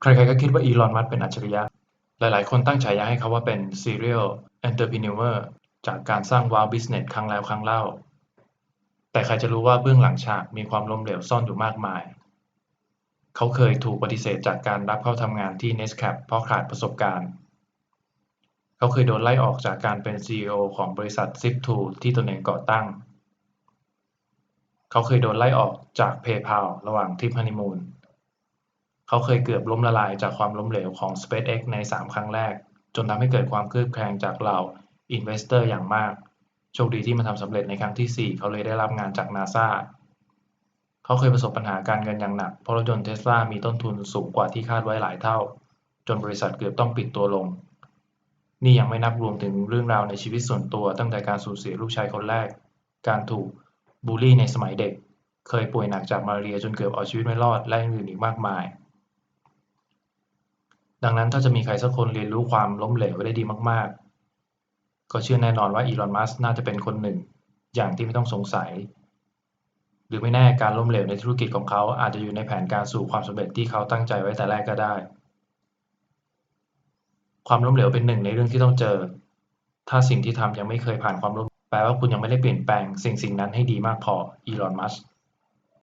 ใครๆก็คิดว่าอีลอนมัสก์เป็นอัจฉริยะ หลายๆ คนตั้งฉายาให้เขาว่าเป็น serial entrepreneur จากการสร้างว้าวบิสเนสครั้งแล้วครั้งเล่า แต่ใครจะรู้ว่าเบื้องหลังฉากมีความล้มเหลวซ่อนอยู่มากมาย เขาเคยถูกปฏิเสธจากการรับเข้าทำงานที่ Nextcap เพราะขาดประสบการณ์ เขาเคยโดนไล่ออกจากการเป็น CEO ของบริษัท Zip2 ที่ตนเองก่อตั้ง เขาเคยโดนไล่ออกจาก PayPal ระหว่างทริปฮันนีมูน เขาเคยเกือบล้มละลายจากความล้มเหลวของ SpaceX ใน 3 ครั้งแรก จนทำให้เกิดความคลืบแคลงจากเหล่า Investor อย่างมาก โชคดีที่มันทำสำเร็จในครั้งที่ 4 เขาเลยได้รับงานจาก NASA เขาเคยประสบปัญหาการเงินอย่างหนัก เพราะรถยนต์เทสลามีต้นทุนสูงกว่าที่คาดไว้หลายเท่า จนบริษัทเกือบต้องปิดตัวลง นี่ยังไม่นับรวมถึงเรื่องราวในชีวิตส่วนตัว ตั้งแต่การสูญเสียลูกชายคนแรก การถูกบูลลี่ในสมัยเด็ก เคยป่วยหนักจากมาเรียจนเกือบเอาชีวิตไม่รอด และอื่นอีกมากมาย ดังนั้นถ้าจะมีใครสักคนเรียนรู้ความล้มเหลวได้ดีมาก ๆ ก็เชื่อแน่นอนว่าอีลอน มัสก์น่าจะเป็นคนหนึ่ง อย่างที่ไม่ต้องสงสัย หรือไม่แน่การล้มเหลวในธุรกิจของเขาอาจจะอยู่ในแผนการสู่ความสำเร็จที่เขาตั้งใจไว้แต่แรกก็ได้ ความล้มเหลวเป็นหนึ่งในเรื่องที่ต้องเจอ ถ้าสิ่งที่ทำยังไม่เคยผ่านความล้มแปลว่าคุณยังไม่ได้เปลี่ยนแปลงสิ่งสิ่งนั้นให้ดีมากพออีลอน มัสก์